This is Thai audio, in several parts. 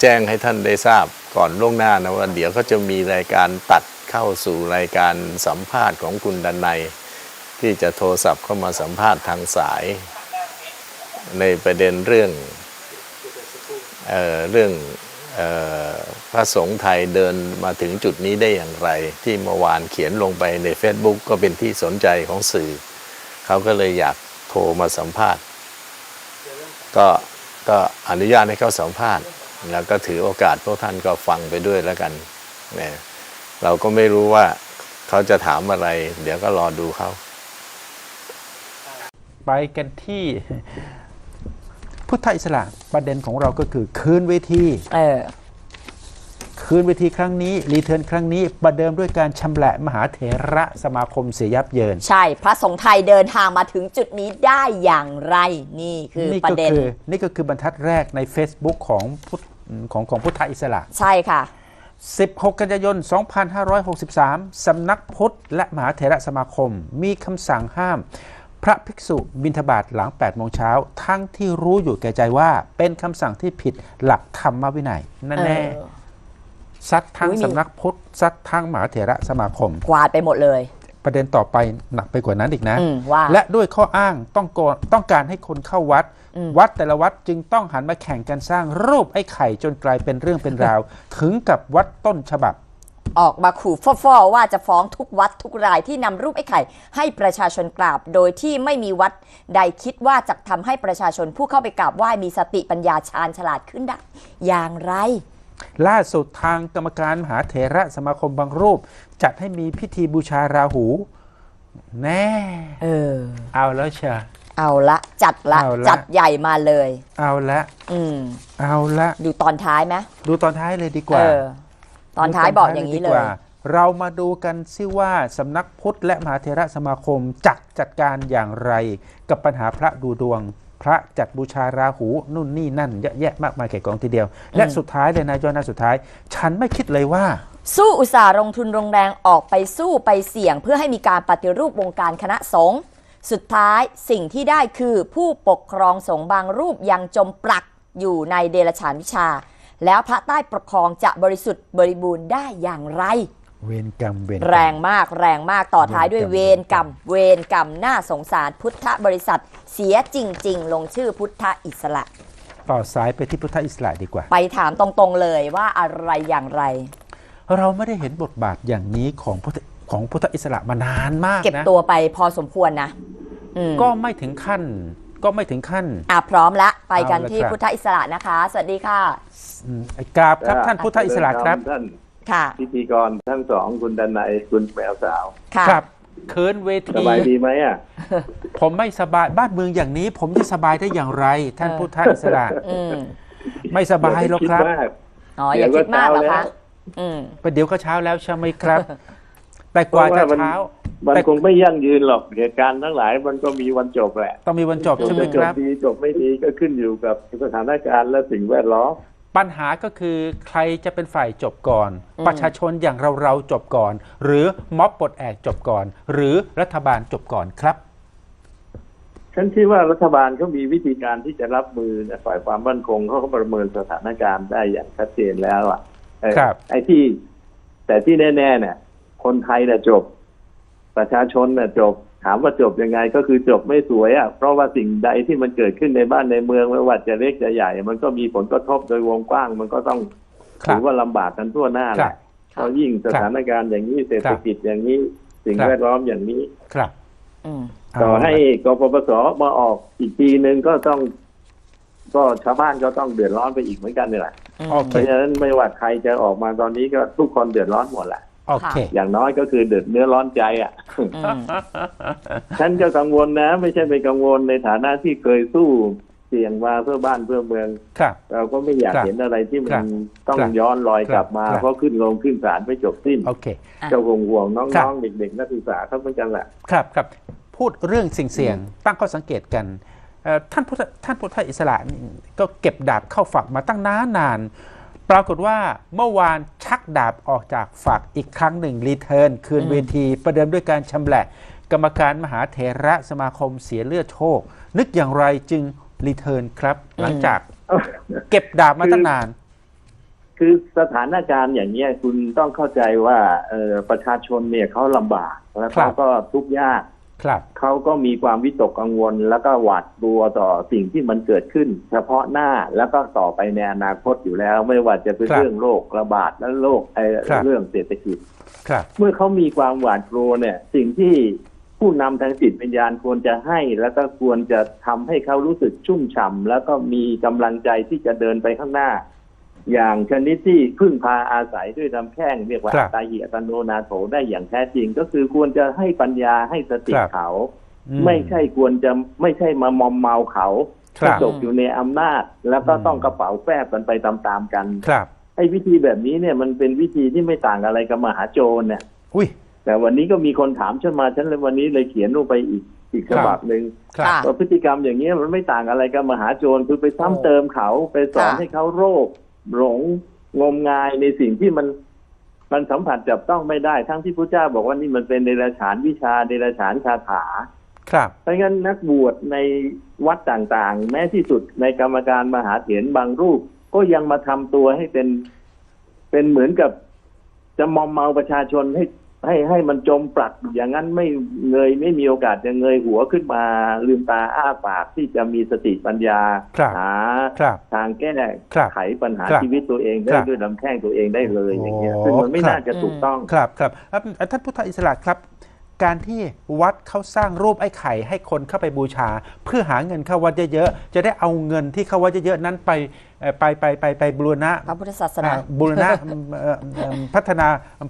แจ้งให้ท่านได้ทราบก่อนล่วงหน้านะว่าเดี๋ยวเขาจะมีรายการตัดเข้าสู่รายการสัมภาษณ์ของคุณดันในยที่จะโทรศัพท์เข้ามาสัมภาษณ์ทางสาย ในประเด็นเรื่องเออเรื่อง พระสงฆ์ไทยเดินมาถึงจุดนี้ได้อย่างไร ที่เมื่อวานเขียนลงไปใน Facebook ก็เป็นที่สนใจของสื่อ เขาก็เลยอยากโทรมาสัมภาษณ์ ก็ก็อนุญาตให้เขาสัมภาษณ์ แล้วก็ถือโอกาสพวกท่านก็ฟังไปด้วยแล้วกันเนี่ยเราก็ไม่รู้ว่าเขาจะถามอะไร เดี๋ยวก็รอดูเขา ไปกันที่ พุทธอิสระประเด็นของเราก็คือคืนเวทีเออคืนเวทีครั้งนี้ รีเทิร์นครั้งนี้ ประเดิมด้วยการชำแหละมหาเถระสมาคมเสียยับเยิน ใช่ พระสงฆ์ไทยเดินทางมาถึงจุดนี้ได้อย่างไรนี่คือนี่ปก็ระเด็นคือนี่ก็คือบรรทัดแรกใน Facebook ของพุทธของของพุทธอิสระ ใช่ค่ะ 16 กันยายน 2563 สำนักพุทธและมหาเถระสมาคม มีคำสั่งห้าม พระภิกษุบิณฑบาตหลัง8โมงเช้าทั้งที่รู้อยู่แก่ใจว่าเป็นคำสั่งที่ผิดหลักธรรมวินัยนั่นแน่เออซัดทั้งอุ๊ยมีสำนักพุทธซัดทั้งมหาเถระสมาคม กวาดไปหมดเลย ประเด็นต่อไปหนักไปกว่านั้นอีกนะอืมว่าและด้วยข้ออ้างต้องกรต้องการให้คนเข้าวัดอืมวัดแต่ละวัดจึงต้องหันมาแข่งกันสร้างรูปไอ้ไข่จนกลายเป็นเรื่องเป็นราว ถึงกับวัดต้นฉบับ ออกมาขู่ฟ่อๆว่าจะฟ้องทุกวัดทุกรายที่นำรูปไอ้ไข่ ให้ประชาชนกราบ โดยที่ไม่มีวัดใดคิดว่าจะทำให้ประชาชนผู้เข้าไปกราบไหว้มีสติปัญญาชาญฉลาดขึ้นได้อย่างไร ล่าสุดทางกรรมการมหาเถระสมาคมบางรูป จัดให้มีพิธีบูชาราหู แน่ เออ เอาแล้วเชีย เอาละ จัดละ เอาละ จัดใหญ่มาเลย เอาละ อืม เอาละ ดูตอนท้ายไหมดูตอนท้ายเลยดีกเอว่าอ ตอนท้ายบอกอย่างนี้เลดีกยว่าเรามาดูกันซิว่าสำนักพุทธและมหาเถระสมาคมจัดจัดการอย่างไร กับปัญหาพระดูดวง พระจัดบูชาราหูนู่นนี่นั่นเยอะแยะมากมายแก่กองทีเดียว และสุดท้ายเลยนะยอดหนาสุดท้าย ฉันไม่คิดเลยว่า สู้อุตสาห์ลงทุนลงแรงออกไปสู้ไปเสี่ยง เพื่อให้มีการปฏิรูปวงการคณะสงฆ์สุดท้ายสิ่งที่ได้คือผู้ปกครองสงฆ์บางรูปยังจมปลักอยู่ในเดรัจฉานวิชา แล้วพระใต้ปกครองจะบริสุทธิ์บริบูรณ์ได้อย่างไร เวรกรรมเวรกรรม แรงมากแรงมากต่อท้ายด้วยเวเวรรกกรรรรม ม เวรกรรมน่าสงสารพุทธบริษัท เสียจริง ๆ ลงชื่อพุทธอิสระ ต่อสายไปที่พุทธอิสระดีกว่า ไปถามตรงๆเลยว่าอะไรอย่างไร เราไม่ได้เห็นบทบาทอย่างนี้ของพุทธของพุทธอิสระมานานมากเก็บนะตัวไปพอสมควรนะอืมก็ไม่ถึงขั้น ก็ไม่ถึงขั้น อะพร้อมละไปกันเอาละที่ครับพุทธอิสระนะคะ สวัสดีค่ะอืมกราบครับท่านพุทธอิสระครับท่านค่ะพิธีกรทั้งสองคุณดันไนยคุณแมวสาวค่ะครับคืนเวสทีบายดีไหมอะผมไม่สบายบ้านเมืองอย่างนี้ ผมจะสบายได้อย่างไร ท่านเออพุทธอิสระอืมไม่สบายหรอกครับอย่าไปดมากอ๋ออย่าคิดมากเหรอเดี๋ยวก็คะเช้าแล้วอืมประเดี๋ยวก็เช้าแล้วใช่ไหมครับ แต่กว่าจะเช้า มันแต่คงไม่ยั่งยืนหรอกเหตุการณ์ทั้งหลายมันก็มีวันจบแหละต้องมีวันจบใช่ไหมจะจคบรับดีจบไม่ดีก็ขึ้นอยู่กับสถานการณ์และสิ่งแวดล้อมปัญหาก็คือใครจะเป็นฝ่ายจบก่อนอืมประชาชนอย่างเราเราๆจบก่อน หรือม็อบปลดแอกจบก่อน หรือรัฐบาลจบก่อนครับฉันคิดว่ารัฐบาลเขามีวิธีการที่จะรับมือเนี่ยฝ่ายความมั่นคงเขาก็ประเมินสถานการณ์ได้อย่างชัดเจนแล้วอะเออครับไอ้ที่ แต่ที่แน่ ๆ เนี่ย คนไทยน่ะจบ ประชาชนน่ะจบ ถามว่าจบยังไงก็คือจบไม่สวยอะ เพราะว่าสิ่งใดที่มันเกิดขึ้นในบ้านในเมืองไม่ว่าจะเล็กจะใหญ่ มันก็มีผลกระทบโดยวงกว้าง มันก็ต้องครัถืบอว่าลำบากกันทั่วหน้าแหครัละบเพราะยิ่งสถานการณ์อย่างนี้เศรษฐกิจอย่างนี้ สิ่งครับแวดล้อมอย่างนี้ครับอืมต่อเาละให้กปปสมาออกอีกทีนึงก็ต้อง ก็ชาวบ้านก็ต้องเดือดร้อนไปอีกเหมือนกันนี่แหละโอเคเพราะฉะนั้นไม่ว่าใครจะออกมาตอนนี้ก็ทุกคนเดือดร้อนหมดแหละ โอเค อย่างน้อยก็คือเดือดเนื้อร้อนใจอะอืมฉันก็กังวลนะ ไม่ใช่ไปกังวลในฐานะที่เคยสู้เสี่ยงมาเพื่อบ้านเพื่อเมืองครับเราก็ไม่อยากครับเห็นอะไรที่มัครันบต้องครับย้อนรอยกลับมาครับเพราะขึ้นลงขึ้นศาลไม่จบสิ้นโอเคอะเจ้าห่วงห่วงน้ครัอบงๆเด็กๆนักศึกษาเขาเหมือนกันแหละครับครับ พูดเรื่องสิ่งเสี่ยงๆตั้งข้อสังเกตกันเอ่อท่านพุทธท่านพุทธอิสระนี่ก็เก็บดาบเข้าฝักมาตั้งนานนานๆ ปรากฏว่าเมื่อวานฉชักดาบออกจากฝักอีกครั้งหนึ่งรีเทิร์นคืนอืมเวทีประเดิมด้วยการชำแหละ กรรมการมหาเถระสมาคมเสียเลือดโชค นึกอย่างไรจึงรีเทิร์นครับ หลังจากเก็บดาบมาตั้งนาน คือสถานการณ์อย่างเนี้ยคุณต้องเข้าใจว่าเออประชาชนเนี่ยเขาลำบากแล้วครัเขาบก็ทุกข์ยาก ครับเขาก็มีความวิตกกังวล แล้วก็หวาดกลัวต่อสิ่งที่มันเกิดขึ้น เฉพาะหน้าแล้วก็ต่อไปในอนาคตอยู่แล้ว ไม่ว่าจะเป็นครับเรื่องโรคระบาดและโรคไอ้ครับเรื่องเศรษฐกิจครับเมื่อเขามีความหวาดกลัวเนี่ย สิ่งที่ผู้นำทางจิตวิญญาณควรจะให้ แล้วก็ควรจะทำให้เขารู้สึกชุ่มฉ่ำแล้วก็มีกำลังใจที่จะเดินไปข้างหน้า อย่างชนิดที่พึ่งพาอาศัยด้วยลำแข้งเรียกว่าครับตาเหียตโนนาโถได้อย่างแท้จริง ก็คือควรจะให้ปัญญาให้สติครับเขาอืไม่ใช่ควรจะไม่ใช่มามอมเมาเขาครับตกอยู่ในอำนาจ แล้วก็อืมต้องกระเป๋าแฟบกันไปตามๆกันครับไอ้วิธีแบบนี้เนี่ยมันเป็นวิธีที่ไม่ต่างอะไรกับมหาโจรเนี่ยอุ้ยแต่วันนี้ก็มีคนถามฉันมาฉันเลยวันนี้เลยเขียนลงไปอีกอีกครัฉบบับหนึ่งครับค่ะว่าพฤติกรรมอย่างเงี้ยมันไม่ต่างอะไรกับมหาโจรคือไปซ้ำโอ้เติมเขาไปสอนค่ะให้เขาโรค หลงงมงายในสิ่งที่มันมันสัมผัสจับต้องไม่ได้ ทั้งที่พระเจ้าบอกว่านี่มันเป็นเดรัจฉานวิชาเดรัจฉานคาถา ครับเพราะงั้นนักบวชในวัดต่างๆ แม้ที่สุดในกรรมการมหาเถรบางรูป ก็ยังมาทำตัวให้เป็นเป็นเหมือนกับจะมอมเมาประชาชนให้ ให้ให้มันจมปลักอย่างนั้นไม่เงยไม่มีโอกาสจะเงยหัวขึ้นมาลืมตาอ้าปากที่จะมีสติปัญญาครับหาครับทางแก้ครับไขปัญหาครับชีวิตตัวเองได้ครับด้วยลำแข้งตัวเองได้เลยอย่างเงี้ยโอ้ซึ่งมันไม่ครับน่าจะถูกต้องครับครับเอ่อท่านพุทธอิสระครับ การที่วัดเขาสร้างรูปไอ้ไข่ให้คนเข้าไปบูชา เพื่อหาเงินเข้าวัดเยอะๆจะได้เอาเงินที่เข้าวัดเยอะๆนั้นไปเอ่อไปไปไปไปบูรณะพระพุทธศาสนาอ่าบูรณะเอ่อเอ่อพัฒนา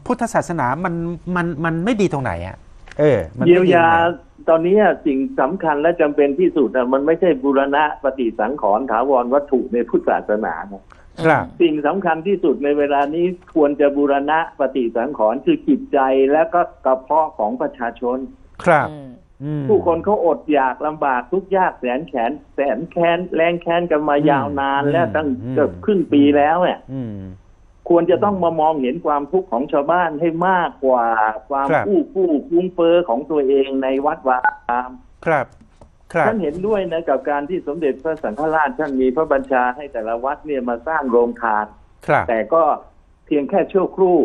พุทธศาสนามันมันมันไม่ดีตรงไหนอะเออมันเยีไม่ยวดีตรงยาไหนตอนนี้สิ่งสำคัญและจำเป็นที่สุดอะมันไม่ใช่บูรณะปฏิสังขรณ์ถาวรวัตถุในพุทธศาสนานะครับ สิ่งสำคัญที่สุดในเวลานี้ควรจะบูรณะปฏิสังขรณ์คือจิตใจและก็กระเพาะของประชาชน ครับอืมอืม ผู้คนเขาอดอยากลำบากทุกข์ยากแสนแขนแสนแค้นแรงแค้นกันมาอืมยาวนานอืมและตั้งอืม เกือบครึ่งปีแล้วเนี่ย อืม ควรจะต้องมามองเห็นความทุกข์ของชาวบ้านให้มากกว่าความครับผู้ผู้คุ้มเฟ้อของตัวเองในวัดวาอารามครับครับ ท่านเห็นด้วยนะกับการที่สมเด็จพระสังฆราชท่านมีพระบัญชาให้แต่ละวัดเนี่ยมาสร้างโรงทานครับแต่ก็เพียงแค่ชั่วครู่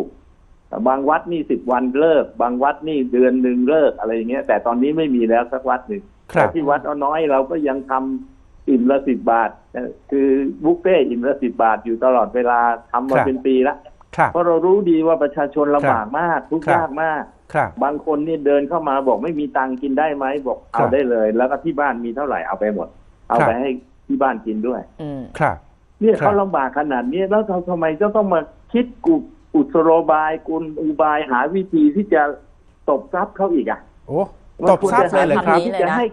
บางวัดนี่สิบวันเลิก บางวัดนี่เดือนหนึ่งเลิกอะไรอย่างเงี้ย แต่ตอนนี้ไม่มีแล้วสักวัดหนึ่งครับแต่ที่วัดอ้อน้อยเราก็ยังทำอิ่มละสิบบาทเอ่อคือบุฟเฟ่ต์อิ่มละสิบบาทอยู่ตลอดเวลาทำมาเป็นปีละครับเพราะเรารู้ดีว่าประชาชนลำบากมากทุกข์ครับยากมาก ครับ บางคนนี่เดินเข้ามาบอกไม่มีตังค์กินได้ไหมบอกครัเอาบได้เลย แล้วก็ที่บ้านมีเท่าไหร่เอาไปหมด เอาครับไปให้ที่บ้านกินด้วยอืมครับ เนี่ยครับเขาลำบากขนาดนี้แล้วเราทำไมจะต้องมาคิดกุอุสโรบายกุลอุบายหาวิธีที่จะตบทรัพย์เขาอีกอะโอ้ตบซับเลยเลยครับนี้ที่เลยจะนะให้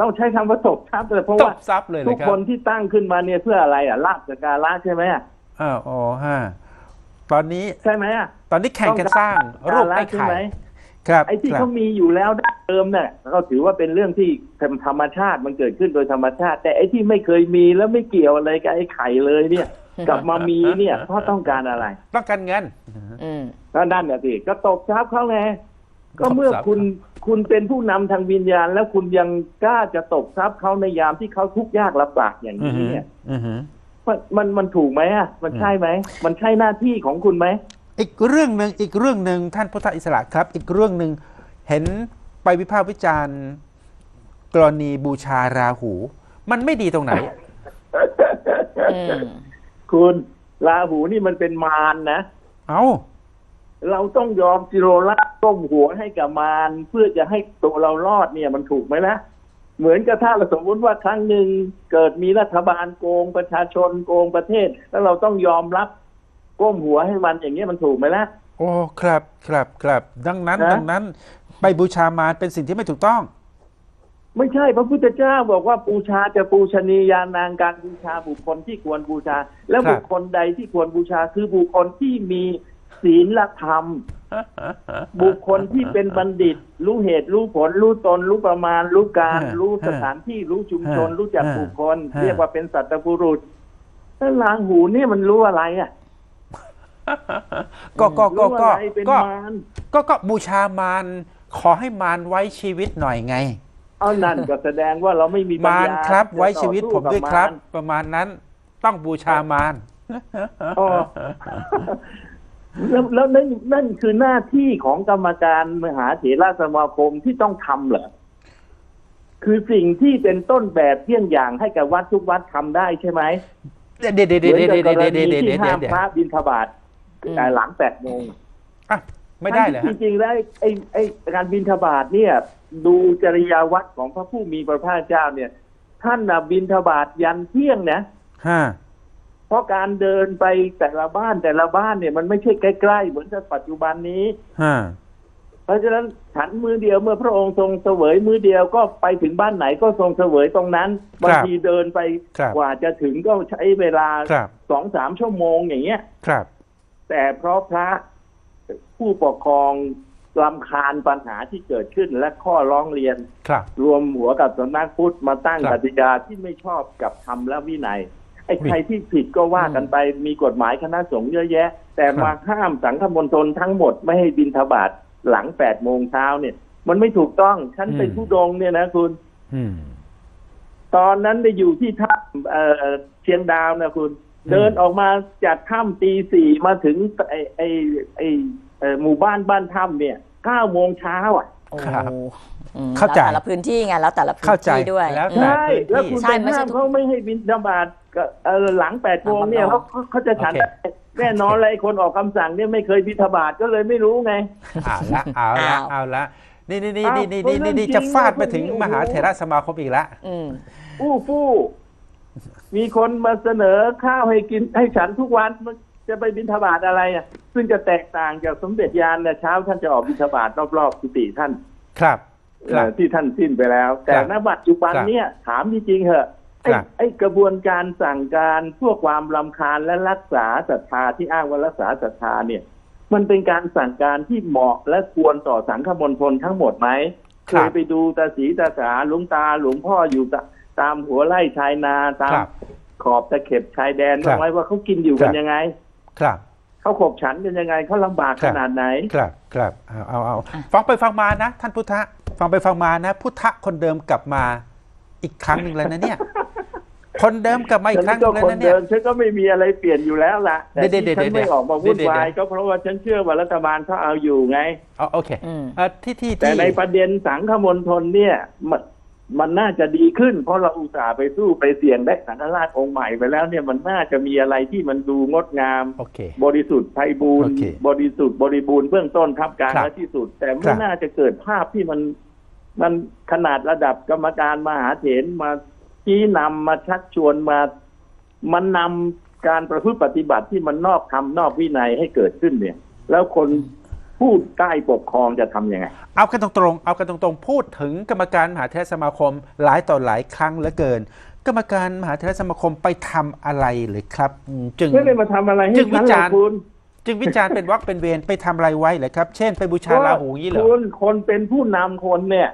ต้องใช้คำว่าตบทรัพย์เลยเพราะตว่าบซับเลยเลทุยกครับคนที่ตั้งขึ้นมาเนี่ยเพื่ออะไรอะลาบสกการะใช่ไหมอะอ้าวอ๋อฮะตอนนี้ใช่ไหมอะต อนนี้แข่งกันสร้างต้องรูปการไอ้ใช่ไข่ไหมครับไอ้ที่ครับเขามีอยู่แล้วดั้งเดิมเนี่ยก็ถือว่าเป็นเรื่องที่ธรรมชาติมันเกิดขึ้นโดยธรรมชาติ แต่ไอ้ที่ไม่เคยมีแล้วไม่เกี่ยวอะไรกับไอ้ไข่เลยเนี่ยกลับมามีเนี่ยเพราะต้องการอะไร ต้องการเงินอืมก็นั่นน่ะสิก็ตบทรัพย์เขาไงก็ตบทรัพย์เมื่อคุณคุณเป็นผู้นำทางวิญญาณ แล้วคุณยังกล้าจะตบทรัพย์เขาในยามที่เขาทุกข์ยากลำบากอย่างอือนี้หือเนี่ยอือหือมันมันมันถูกไหมอะ มันใช่ไหม มันใช่หน้าที่ของคุณไหม อีกเรื่องหนึ่งอีกเรื่องหนึ่งท่านพุทธอิสระครับ อีกเรื่องหนึ่งเห็นไปวิพากษ์วิจารณ์กรณีบูชาราหู มันไม่ดีตรงไหนอืมคุณลาหูนี่มันเป็นมารนะเอ้าเราต้องยอมจิโรละก้มหัวให้กับมารเพื่อจะให้ตัวเรารอดเนี่ยมันถูกไหมนะเหมือนกับถ้าเราสมมติว่าครั้งหนึ่งเกิดมีรัฐบาลโกงประชาชนโกงประเทศ แล้วเราต้องยอมรับ ก้มหัวให้มันอย่างเงี้ยมันถูกไหมล่ะ โอ้ครับครับครับดังนั้นนะ ดังนั้นไปบูชามารเป็นสิ่งที่ไม่ถูกต้อง ไม่ใช่พระพุทธเจ้าบอกว่าบูชาจะปูชนียานางการบูชาบุคคลที่ควรบูชา แล้วครับ บุคคลใดที่ควรบูชาคือบุคคลที่มีศีลธรรม บุคคลที่เป็นบัณฑิต รู้เหตุรู้ผล รู้ตน รู้ประมาณ รู้การฮะรู้สฮะถานที่รู้ชุมชน ฮะรู้จักฮะบุคคล ฮะ เรียกว่าเป็นสัตบุรุษแล้วลางหูเนี่ยมันรู้อะไรอะ ก็ก็ก็รู้ก็อะไรเป็นก็มารก็ก็บูชามารขอให้มารไว้ชีวิตหน่อยไงเอานั่นก็แสดงว่าเราไม่มีปัญมารญาครับที่จะไว้ชีวิตต่อผมสู้ด้วยกัครับมารประมาณนั้นต้องบูชามารอ๋อแล้วแล้วนั่นนั่นคือหน้าที่ของกรรมการมหาเถรสมาคมที่ต้องทำเหรอคือสิ่งที่เป็นต้นแบบเที่ยงอย่างให้กับวัดทุกวัดทำได้ใช่ไหมเดี๋ยวเดี๋ยวเดี๋ยวเหมืเดี๋อยนวกับเดี๋ยวกรเดี๋ยวณีเดี๋ยวเดี๋ยวที่เดี๋ห้ายวมเดี๋ยวพระบิณฑบาตอืม แต่หลังแปดโมงอะไม่ได้เหรอจฮะริงๆแล้วไอ้ไอ้การบิณฑบาตเนี่ย ดูจริยาวัดของพระผู้มีพระภาคเจ้าเนี่ย ท่านน่ะบิณฑบาตยันเที่ยงนะฮะเพราะการเดินไปแต่ละบ้านแต่ละบ้านเนี่ยมันไม่ใช่ใกล้ๆเหมือนกับปัจจุบันนี้ฮะเพราะฉะนั้นฉันมือเดียวเมื่อพระองค์ทรงเสวยมือเดียวก็ไปถึงบ้านไหนก็ทรงเสวยตรงนั้นบางทีเดินไปครับกว่าจะถึงก็ใช้เวลาครับสองสามชั่วโมงอย่างเงี้ยครับ แต่เพราะพระผู้ปกครองลำคาญปัญหาที่เกิดขึ้นและข้อร้องเรียนครับรวมหัวกับสำนักพุทธมาตั้งคกรับติกาที่ไม่ชอบกับธรรมและวินัยไอ้มีใครที่ผิดก็ว่ากันไปมีกฎหมายคณะสงฆ์เยอะแยะ แต่ครับมาห้ามสังฆมณฑลทั้งหมดไม่ให้บินทบาทหลังแปดโมงเช้าเนี่ย มันไม่ถูกต้อง ฉันเป็นผู้ดงค์เนี่ยนะคุณอืมตอนนั้นได้อยู่ที่ถ้ำเอ่อเชียงดาวนะคุณอืม เดินออกมาจากถ้ำตีสี่มาถึงไอ้ไอ้ไอ้เอ่อหมู่บ้านบ้านถ้ำเนี่ยเก้าโมงเช้าอะโอ้ครับอืมเข้าใจแล้วแต่ละพื้นที่ไงแล้วแต่ละพื้นเข้าใจที่ด้วยแล้วอืมแต่ใช่พื้นที่แล้วคุณใช่ไปไม่ใช่ห้ามทุกเขาไม่ให้บินธบาตก็เออหลังแปดโมงเนี่ยหลัเขางเขาเขาจะฉันโอเคแน่นอนเลยคนออกคำสั่งเนี่ยไม่เคยบินธบาตก็เลยไม่รู้ไงเอาละเอาละอ้าวเอาละนี่นี่นี่อ้าวนี่นี่ก็นี่เรื่องนี่จริงจะฟาดนะไปถึงคุณมหาเถรสมาคมอีกแล้วอืมอู้ฟู่ มีคนมาเสนอข้าวให้กินให้ฉันทุกวันมันจะไปบินธบาตอะไรอะ ซึ่งจะแตกต่างจากสมเด็จยานเนี่ยเช้าท่านจะออกบินธบาตรอบๆกุฏิท่าน ครับเอ่อที่ท่านสิ้นไปแล้ว แต่ครับณปัจจุบันครับเนี่ยถามจริงๆเหอะไอ้ครับไอ้กระบวนการสั่งการพวกความลำคาญและรักษาศรัทธาที่อ้างว่ารักษาศรัทธาเนี่ย มันเป็นการสั่งการที่เหมาะและควรต่อสังฆมณฑลทั้งหมดไหมคเครับยไปดูตาสีตาสาหลวงตาหลวงพ่ออยู่ ตาตามหัวไร่ชายนาตามครับ ขอบตะเข็บชายแดนครับ บ้างไหมว่าเขากินอยู่กัครันบยังไงครับ เขาขบฉันกันยังไงเขาลำบากครัขบ นาดไหน ครับครับเอาเอาเอาฟังไปฟังมานะ ท่านพุทธะฟังไปฟังมานะ พุทธะคนเดิมกลับมาอีกครั้งหนึ่งแล้วนะเนี่ย คนเดิมกลับมาอีกครั้งหก็นึ่งแล้วคนนะเนี่เดิยมฉันก็ไม่มีอะไรเปลี่ยนอยู่แล้วล่ะแต่เดี๋ที่ยวๆๆฉันไม่เดี๋ยวๆออกมาวุ่นวายเดี๋ยวๆ ก็เพราะว่าฉันเชื่อว่ารัฐบาลเขาเอาอยู่ไง เอาโอเคอืม เอ่อที่ที่แต่ที่ในประเด็นสังฆมณฑลเนี่ยมัน มันน่าจะดีขึ้น เพราะเราอุตส่าห์ไปสู้ไปเสี่ยงได้สังฆราชองค์ใหม่ไปแล้วเนี่ยมันน่าจะมีอะไรที่มันดูงดงามโอเค บริสุทธิ์ไพบูรโอณ์เคบริสุทธิ์บริบูรณ์เบื้องต้นทับกลางครับและที่สุด แต่คไม่รับน่าจะเกิดภาพที่มัน มันขนาดระดับกรรมการมหาเถรมาชี้นำมาชักชวนมา มันนำการประพฤติปฏิบัติที่มันนอกธรรมนอกวินัยให้เกิดขึ้นเนี่ย แล้วคน ผู้ใต้ปกครองจะทำยังไง เอากันตรงๆ เอากันตรงๆ พูดถึงกรรมการมหาเถรสมาคมหลายต่อหลายครั้งเหลือเกิน กรรมการมหาเถรสมาคมไปทำอะไรหรือครับอืมจึง ไม่ได้มาทำอะไรให้จึงวิฉันหรจาอรกณ์คุณจึงวิจารณ์เป็นวักเป็นเวรไปทำอะไรไว้เหรอครับ เช่นไปบูชาราหูอย่างนี้เหรอ คุณคนเป็นผู้นำคนเนี่ย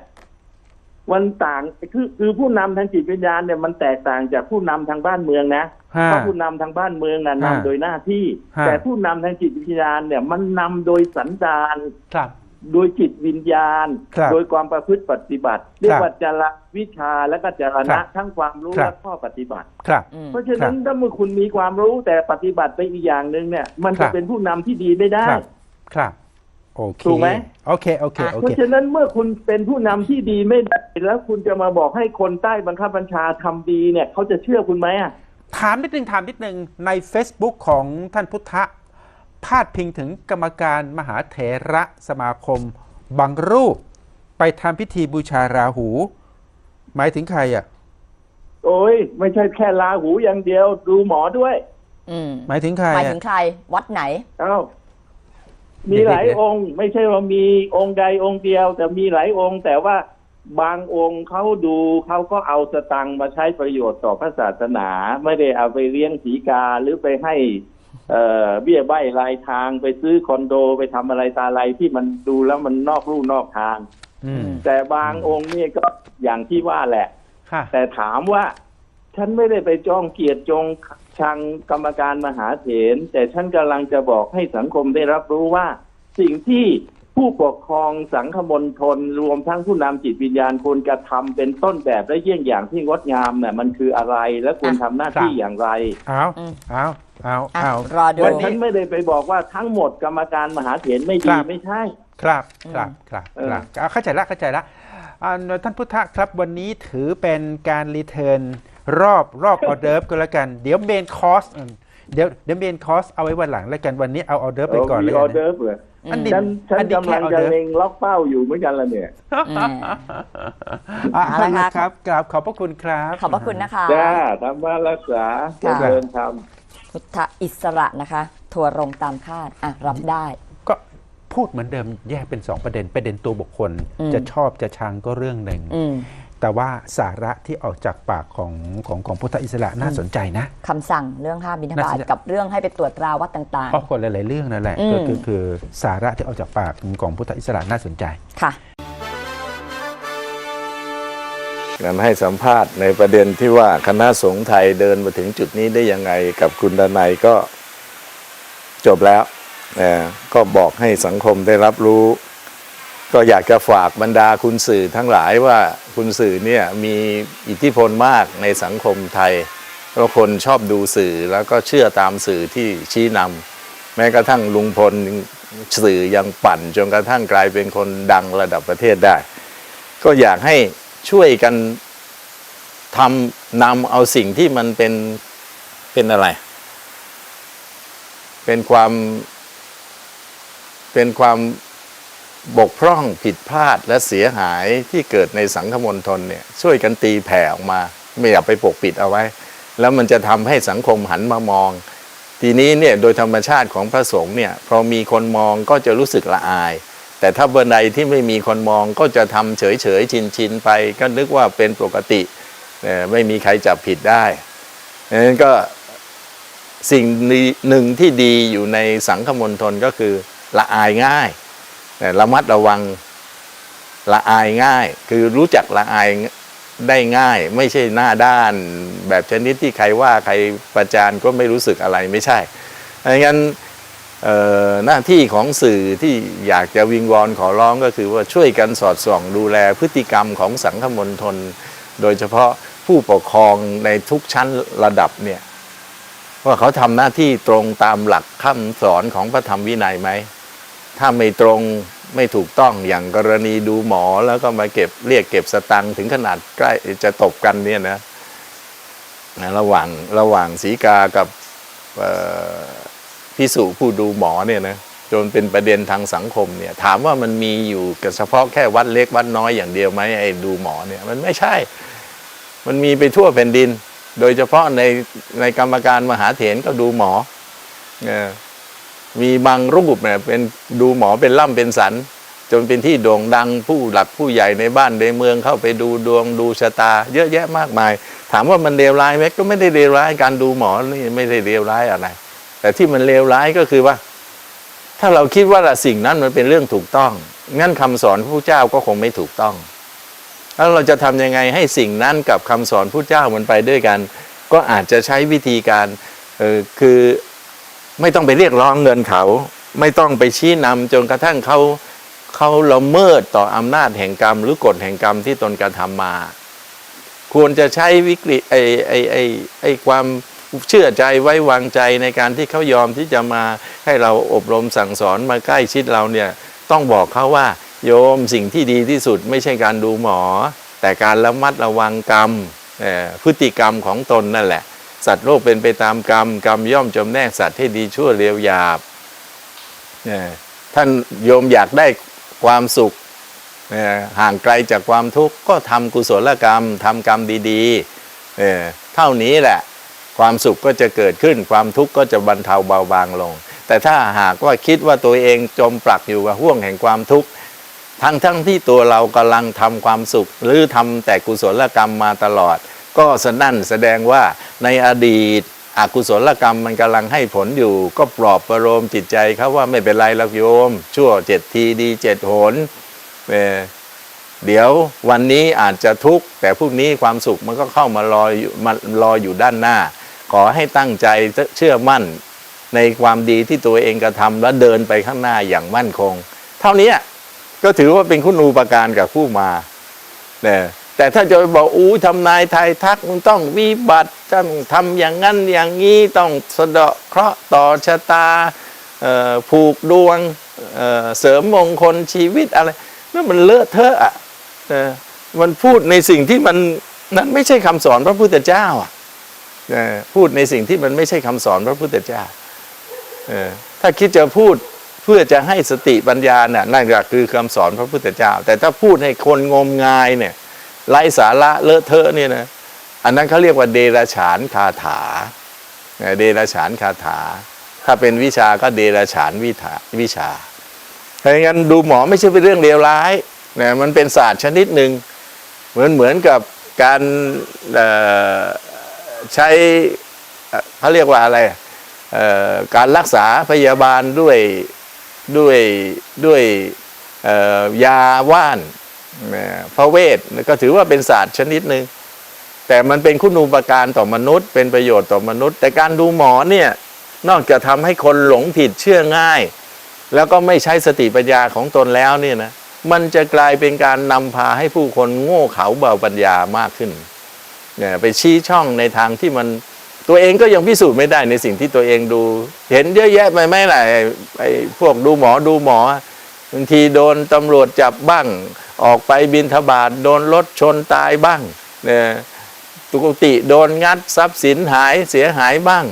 มันต่างคือคือผู้นำทางจิตวิญญาณเนี่ยมันแตกต่างจากผู้นำทางบ้านเมืองนะฮะเพราะผู้นำทางบ้านเมืองน่ะฮะนำโดยหน้าที่ฮะแต่ผู้นำทางจิตวิญญาณเนี่ยมันนำโดยสันดานครับโดยจิตวิญญาณครับโดยความประพฤติปฏิบัติเรียกว่าจารวิชาและก็จารครัณะบทั้งความรู้ครับและข้อปฏิบัติครับอืมเพราะฉะนั้นถ้าเมื่อคุณมีความรู้แต่ปฏิบัติไปอีกอย่างหนึ่งเนี่ย มันครัจะบเป็นผู้นำที่ดีไม่ได้ครับครับ โอเคถูกไหมโอเคโอเคโอเพราะเคฉะนั้นเมื่อคุณเป็นผู้นำที่ดีไม่ได้แล้วคุณจะมาบอกให้คนใต้บังคับบัญชาทำดีเนี่ยเขาจะเชื่อคุณไหมอะถามนิดนึงถามนิดนึงใน Facebook ของท่านพุทธะพาดพิงถึงกรรมการมหาเถระสมาคม บางรูป ไปทำพิธีบูชาราหู หมายถึงใครอะ โอ้ยไม่ใช่แค่ลาหูอย่างเดียว ดูหมอด้วยอืมหมายถึงใครหมายอะถึงใคร วัดไหนเอ้า มีหลายองค์ ไม่ใช่ว่ามีองค์ใดองค์เดียว แต่มีหลายองค์ แต่ว่าบางองค์เขาดูเขาก็เอาสตังค์มาใช้ประโยชน์ต่อพระศาสนา ไม่ได้เอาไปเลี้ยงสีกาหรือไปให้เอ่อเบี้ยใบรายทางไปซื้อคอนโดไปทำอะไรตาอะไรที่มันดูแล้วมันนอกลู่นอกทางอืมแต่บางองค์นี่ก็อย่างที่ว่าแหละค่ะแต่ถามว่า ฉันไม่ได้ไปจองเกียรติจง ชังกรรมการมหาเถรแต่ฉันกำลังจะบอกให้สังคมได้รับรู้ว่า สิ่งที่ผู้ปกครองสังคมณฑลรวมทั้งผู้นำจิตวิญญาณควรกระทำเป็นต้นแบบและเยี่ยงอย่างที่งดงามเนี่ยมันคืออะไรและควรทำหน้าที่ครับอย่างไรเอาอืมเอาเอาอะเอารอดูวันฉันไม่ได้ไปบอกว่าทั้งหมดกรรมการมหาเถรไม่คดีรับไม่ใช่ ครับครับครับเออครับเอาเข้าใจละเข้าใจละอ่าท่านพุทธะครับวันนี้ถือเป็นการรีเทิร์น รอบรอบออเดิร์ฟก็แล้วกัน เดี๋ยวเมนคอร์สเดี๋ยวเดี๋ยวเมนคอร์สเอาไว้วันหลังแล้วกันวันนี้เอาออเดิร์ฟไปก่อนเลยมีออนะเดิร์ฟเหรออันนี้ฉันฉันอันนี้กำลังแค่ออจะเดิร์ฟเล็งล็อกเป้าอยู่เหมือนกันละเนี่ยอืมอะเอาละคค่ะรับกราบขอบพระคุณครับ ขอบพระคุณนะคะจ้าธรรมะรักษาค่ะเจริญธรรมพุทธอิสระนะคะ ทัวร์ลงตามคาดอะรับได้ ก็พูดเหมือนเดิมแยกเป็นสองประเด็นประเด็นตัวบุคคลอืมจะชอบจะชังก็เรื่องหนึ่งอืม แต่ว่าสาระที่ออกจากปากของของของพุทธอิสระน่าสนใจนะคำสั่งเรื่องห้ามบิณฑบาตน่าสนใจกับเรื่องให้ไปตรวจตราวัดต่างเพราะคนหลาย ๆ เรื่องนั่นแหละอืมก็คือคือสาระที่ออกจากปากของพุทธอิสระน่าสนใจๆค่ะการให้สัมภาษณ์ในประเด็นที่ว่าคณะสงฆ์ไทยเดินมาถึงจุดนี้ได้ยังไงกับคุณดนัยก็จบแล้วนะก็บอกให้สังคมได้รับรู้ ก็อยากจะฝากบรรดาคุณสื่อทั้งหลายว่า คุณสื่อเนี่ยมีอิทธิพลมากในสังคมไทยเพราะคนชอบดูสื่อแล้วก็เชื่อตามสื่อที่ชี้นำแม้กระทั่งลุงพลสื่อยังปั่นจนกระทั่งกลายเป็นคนดังระดับประเทศได้ ก็อยากให้ช่วยกันทำนำเอาสิ่งที่มันเป็นเป็นอะไร เป็นความเป็นความ บกพร่องผิดพลาดและเสียหายที่เกิดในสังคมณฑลเนี่ยช่วยกันตีแผ่ออกมา ไม่อยากไปปกปิดเอาไว้ แล้วมันจะทำให้สังคมหันมามอง ทีนี้เนี่ยโดยธรรมชาติของพระสงฆ์เนี่ยพอมีคนมองก็จะรู้สึกละอาย แต่ถ้าเบอร์ใดที่ไม่มีคนมองก็จะทำเฉยเฉยชินชินไป ก็นึกว่าเป็นปกติไม่มีใครจับผิดได้ดังนั้นก็สิ่งหนึ่งที่ดีอยู่ในสังคมณฑลก็คือละอายง่าย ระมัดระวังละอายง่าย คือรู้จักละอายได้ง่าย ไม่ใช่หน้าด้าน แบบชนิดที่ใครว่าใครประจานก็ไม่รู้สึกอะไรไม่ใช่ดังนั้นหน้าที่ของสื่อที่อยากจะวิงวอนขอร้องก็คือว่าช่วยกันสอดส่องดูแลพฤติกรรมของสังคมณฑลโดยเฉพาะผู้ปกครองในทุกชั้นระดับเนี่ยว่าเขาทำหน้าที่ตรงตามหลักคำสอนของพระธรรมวินัยไหม ถ้าไม่ตรงไม่ถูกต้องอย่างกรณีดูหมอแล้วก็มาเก็บเรียกเก็บสตังค์ถึงขนาดใกล้จะตบกันเนี่ยนะนะระหว่างระหว่างสีกากับพิสุผู้ดูหมอเนี่ยนะจนเป็นประเด็นทางสังคมเนี่ยถามว่ามันมีอยู่เฉพาะแค่วัดเล็กวัดน้อยอย่างเดียวไหมไอ้ดูหมอเนี่ยมันไม่ใช่ มันมีไปทั่วแผ่นดิน โดยเฉพาะในในกรรมการมหาเถรก็ดูหมอเออ มีบางรูปเนี่ยเป็นดูหมอเป็นล่ำเป็นสัน จนเป็นที่โด่งดังผู้หลักผู้ใหญ่ในบ้านในเมืองเข้าไปดูดวงดูชะตา เยอะแยะมากมาย ถามว่ามันเลวร้ายไหมก็ไม่ได้เลวร้ายการดูหมอนี่ไม่ได้เลวร้ายอะไร แต่ที่มันเลวร้ายก็คือว่า ถ้าเราคิดว่าละสิ่งนั้นมันเป็นเรื่องถูกต้องงั้นคำสอนพระเจ้าก็คงไม่ถูกต้อง แล้วเราจะทำยังไงให้สิ่งนั้นกับคำสอนพระเจ้ามันไปด้วยกัน ก็อาจจะใช้วิธีการเออคือ ไม่ต้องไปเรียกร้องเงินเขา ไม่ต้องไปชี้นำจนกระทั่งเขาเขาละเมิดต่ออำนาจแห่งกรรม หรือกฎแห่งกรรมที่ตนกระทำมา ควรจะใช้วิกฤตไอ้ไอ้ไอ้ไอ้ความเชื่อใจไว้วางใจในการที่เขายอมที่จะมาให้เราอบรมสั่งสอนมาใกล้ชิดเราเนี่ยต้องบอกเขาว่า โยมสิ่งที่ดีที่สุดไม่ใช่การดูหมอ แต่การระมัดระวังกรรมพฤติกรรมของตนนั่นแหละ สัตว์โลกเป็นไปตามกรรม กรรมย่อมจำแนกสัตว์ให้ดีชั่วเร็วหยาบเอ่อท่านโยมอยากได้ความสุขห่างไกลจากความทุกข์ก็ทำกุศลกรรมทำกรรมดีๆเอ่อเท่านี้แหละ ความสุขก็จะเกิดขึ้นความทุกข์ก็จะบรรเทาเบาบางลง แต่ถ้าหากว่าคิดว่าตัวเองจมปลักอยู่กับห่วงแห่งความทุกข์ทั้งทั้งที่ตัวเรากำลังทำความสุข หรือทำแต่กุศลกรรมมาตลอด ก็สนั่นแสดงว่าในอดีตอกุศลกรรมมันกำลังให้ผลอยู่ ก็ปลอบประโลมจิตใจเขาว่าไม่เป็นไรหรอกโยม ชั่วเจ็ดทีดีเจ็ดหนเอเดี๋ยววันนี้อาจจะทุกข์ แต่พรุ่งนี้ความสุขมันก็เข้ามารออยู่มารออยู่ด้านหน้า ขอให้ตั้งใจเชื่อมั่นในความดีที่ตัวเองกระทำและเดินไปข้างหน้าอย่างมั่นคง เท่านี้ก็ถือว่าเป็นคุณูปการกับผู้มาเนี่ย แต่ถ้าจะไปบอกอู้ทำนายไทายทักมึงต้องวิบัติต้องทำอย่างนั้นอย่างนี้ต้องสะเดาะเคราะห์ต่อชะตาผูกดวงเเสริมมงคลชีวิตอะไรนั่นมันเลอะเทอะอะมันพูดในสิ่งที่มันนั้นไม่ใช่คำสอนพระพุทธเจ้าอะพูดในสิ่งที่มันไม่ใช่คำสอนพระพุทธเจ้าถ้าคิดจะพูดเพื่อจะให้สติปัญญาเนี่ยนั่นก็คือคำสอนพระพุทธเจ้า แต่ถ้าพูดให้คนงมงายเนี่ย ไร้สาระเลอะเทอะเนี่ยนะอันนั้นเขาเรียกว่าเดรฉานคาถา เดรฉานคาถา ถ้าเป็นวิชาก็เดรฉานวิถาวิชาเพราะงั้นดูหมอไม่ใช่เป็นเรื่องเลวร้ายนะมันเป็นศาสตร์ชนิดหนึ่งเหมือนเหมือนกับการใช้เขาเรียกว่าอะไรการรักษาพยาบาลด้วยด้วยด้วยยาว่าน พระเวทก็ถือว่าเป็นศาสตร์ชนิดหนึ่งแต่มันเป็นคุณูปการต่อมนุษย์ เป็นประโยชน์ต่อมนุษย์ แต่การดูหมอเนี่ยนอกจากทำให้คนหลงผิดเชื่อง่าย แล้วก็ไม่ใช้สติปัญญาของตนแล้วเนี่ยนะมันจะกลายเป็นการนำพาให้ผู้คนโง่เขลาเบาปัญญามากขึ้นเนี่ยไปชี้ช่องในทางที่มันตัวเองก็ยังพิสูจน์ไม่ได้ในสิ่งที่ตัวเองดู เห็นเยอะแยะไปไหมล่ะไอ้ไอ้พวกดูหมอดูหมอบางทีโดนตำรวจจับบ้าง ออกไปบินทบาทโดนรถชนตายบ้างเนี่ยตุกติโดนงัดทรัพย์สินหายเสียหายบ้าง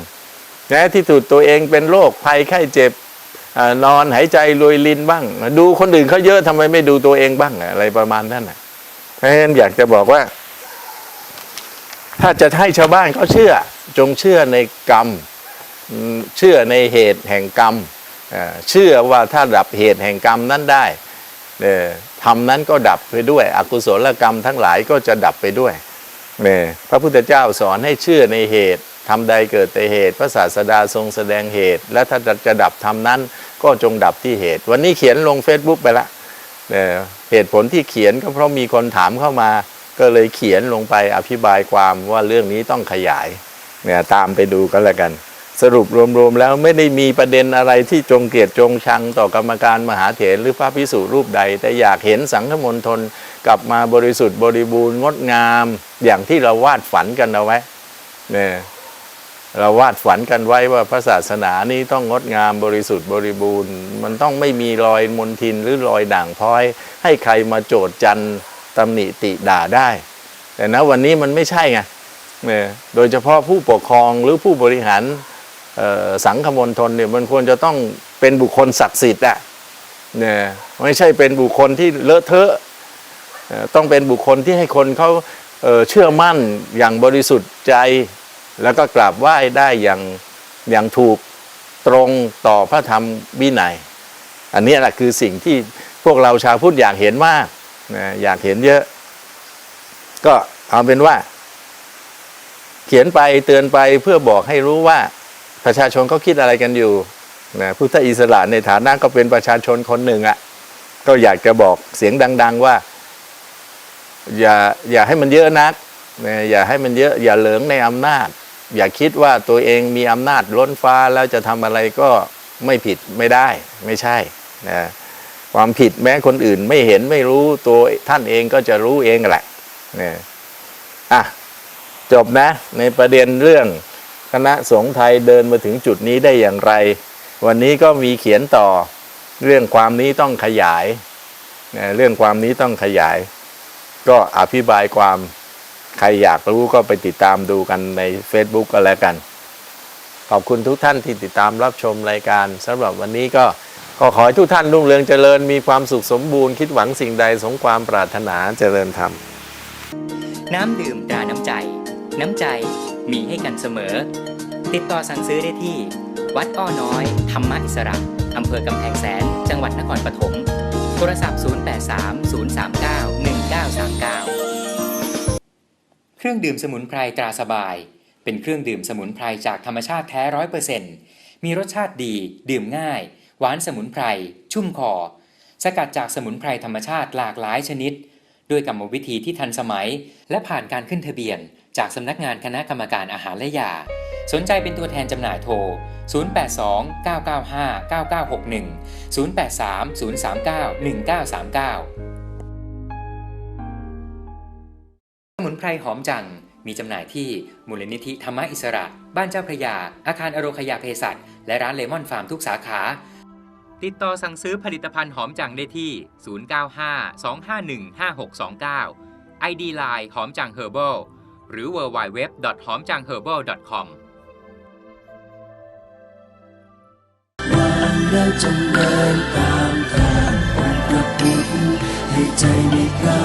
นะที่ถูกตัวเองเป็นโรคภัยไข้เจ็บอนอนหายใจรวยลินบ้าง ดูคนอื่นเขาเยอะทำไมไม่ดูตัวเองบ้างอะไรประมาณนั้นนะเพราะฉะนั้นอยากจะบอกว่า ถ้าจะให้ชาวบ้านเขาเชื่อ จงเชื่อในกรรมเชื่อในเหตุแห่งกรรมเชื่อว่าถ้าดับเหตุแห่งกรรมนั้นได้ เอ่อทำนั้นก็ดับไปด้วย อกุศลกรรมทั้งหลายก็จะดับไปด้วยเนี่ยพระพุทธเจ้าสอนให้เชื่อในเหตุทำใดเกิดแต่เหตุ พระศาสดาทรงแสดงเหตุ และถ้าจะดับทำนั้นก็จงดับที่เหตุ วันนี้เขียนลง Facebook ไปละเนี่ยเหตุผลที่เขียนก็เพราะมีคนถามเข้ามา ก็เลยเขียนลงไปอธิบายความว่าเรื่องนี้ต้องขยายเนี่ยตามไปดูกันแล้วกัน สรุปรวมๆแล้วไม่ได้มีประเด็นอะไรที่จงเกลียดจงชังต่อกรรมการมหาเถรหรือพระพิสุรูปใด แต่อยากเห็นสังฆมณฑลกลับมาบริสุทธิ์บริบูรณ์งดงาม อย่างที่เราวาดฝันกันเอาไว้เนี่ยเราวาดฝันกันไว้ว่าพระศาสนานี้ต้องงดงามบริสุทธิ์บริบูรณ์ มันต้องไม่มีรอยมนทินหรือรอยด่างพร้อย ให้ใครมาโจดจันตำหนิติด่าได้ แต่ณวันนี้มันไม่ใช่ไงเนี่ยโดยเฉพาะผู้ปกครองหรือผู้บริหาร สังคมณฑลเนี่ยมันควรจะต้องเป็นบุคคลศักดิ์สิทธิ์อะเนี่ยไม่ใช่เป็นบุคคลที่เลอะเทอะต้องเป็นบุคคลที่ให้คนเขาเอ่อเชื่อมั่นอย่างบริสุทธิ์ใจ แล้วก็กราบไหว้ได้อย่างอย่างถูกตรงต่อพระธรรมวินัย อันนี้แหละคือสิ่งที่พวกเราชาวพุทธอยากเห็นมากนะอยากเห็นเยอะ ก็เอาเป็นว่า เขียนไปเตือนไปเพื่อบอกให้รู้ว่า ประชาชนเขาคิดอะไรกันอยู่นะพุทธอิสระในฐานะก็เป็นประชาชนคนหนึ่งอะ่ะก็อยากจะบอกเสียงดัง ๆว่า อย่าอย่าให้มันเยอะนักนะอย่าให้มันเยอะอย่าเหลิงในอำนาจ อย่าคิดว่าตัวเองมีอำนาจล้นฟ้าแล้วจะทำอะไรก็ไม่ผิดไม่ได้ไม่ใช่นะความผิดแม้คนอื่นไม่เห็นไม่รู้ตัวท่านเองก็จะรู้เองแหละเนี่ยอะจบนะในประเด็นเรื่อง คณะสงฆ์ไทยเดินมาถึงจุดนี้ได้อย่างไร วันนี้ก็มีเขียนต่อ เรื่องความนี้ต้องขยายนะเรื่องความนี้ต้องขยาย ก็อธิบายความใครอยากรู้ก็ไปติดตามดูกันใน Facebook ก็แล้วกัน ขอบคุณทุกท่านที่ติดตามรับชมรายการสำหรับวันนี้ก็ก็ขอให้ทุกท่านรุ่งเรืองเจริญมีความสุขสมบูรณ์คิดหวังสิ่งใดสมความปรารถนาเจริญธรรม น้ำดื่มตราน้ำใจ น้ำใจ มีให้กันเสมอ ติดต่อสั่งซื้อได้ที่ วัดอ้อน้อย ธรรมอิสระอำเภอกำแพงแสน จังหวัดนครปฐมโทรศัพท์ 0830391939 เครื่องดื่มสมุนไพรตราสบาย เป็นเครื่องดื่มสมุนไพรจากธรรมชาติแท้ร้อยเปอร์เซ็นต์มีรสชาติดี ดื่มง่าย หวานสมุนไพร ชุ่มคอ สกัดจากสมุนไพรธรรมชาติหลากหลายชนิด ด้วยกรรมวิธีที่ทันสมัย และผ่านการขึ้นทะเบียน จากสำนักงานคณะกรรมการอาหารและยา สนใจเป็นตัวแทนจำหน่ายโทร 082 995 9961 083 039 1939สมุนไพรหอมจัง มีจำหน่ายที่มูลนิธิธรรมอิสระ บ้านเจ้าพระยา อาคารอโรคยาเภสัชและร้านเลมอนฟาร์มทุกสาขา ติดต่อสั่งซื้อผลิตภัณฑ์หอมจังได้ที่ 095 251 5629 ID Line หอมจัง Herbal หรือ www. หอม จัง herbal com เราจงเดินตามทางของพระพุทธให้ใจมีพระ